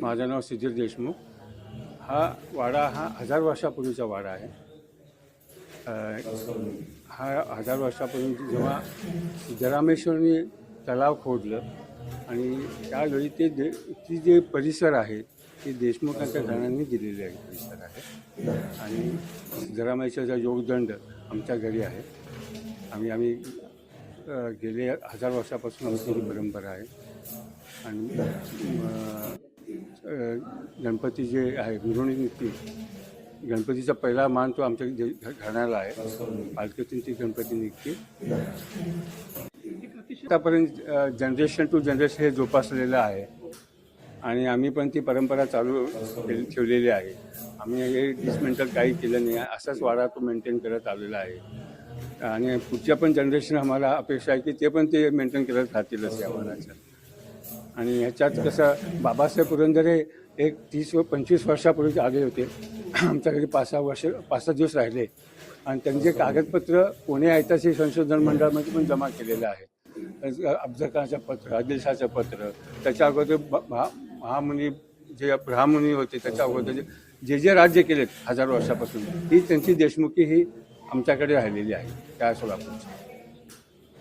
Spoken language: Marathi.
माझं नाव सुधीर देशमुख. हा वाडा हा हजार वर्षापूर्वीचा वाडा आहे. हा हजार वर्षापूर्वी जेव्हा सिद्धरामेश्वरनी तलाव खोदलं आणि त्यावेळी ते दे ती जे परिसर आहे ते देशमुखांच्या घरांनी दिलेले आहे परिसर आहे. आणि सिद्धरामेश्वरचा योगदंड आमच्या घरी आहे. आम्ही आम्ही गेले हजार वर्षापासून आमची ही परंपरा आहे. आणि गणपती जे आहे मिरवणूक निघते. गणपतीचा पहिला मान तो आमच्या जे- घराण्याला आहे. पालखीतून ती गणपती निघते. आतापर्यंत जनरेशन टू जनरेशन हे जोपासलेलं आहे. आणि आम्ही पण ती परंपरा चालू ठेवलेली आहे. आम्ही हे डिसमेंटल काही केलं नाही. असाच वाडा तो मेंटेन करत आलेला आहे. आणि पुढच्या पण जनरेशन आम्हाला अपेक्षा आहे की ते पण ते मेंटेन करत राहतीलच या वाडाचं. आणि ह्याच्यात कसं बाबासाहेब पुरंदरे एक तीस व पंचवीस वर्षापूर्वी आले होते. आमच्या घरी पाच सहा वर्ष पाच सहा दिवस राहिले. आणि त्यांचे कागदपत्र पुणे ऐतिहासिक संशोधन मंडळामध्ये पण जमा केलेलं आहे. अफजल खानचं पत्र आदिलशाचं पत्र त्याच्या अगोदर महा महामुनी जे ब्राह्मणी होते त्याच्या अगोदर जे- जे जे राज्य केलेत हजारो वर्षापासून ही त्यांची देशमुखी ही आमच्याकडे राहिलेली आहे. त्या सोलापूरची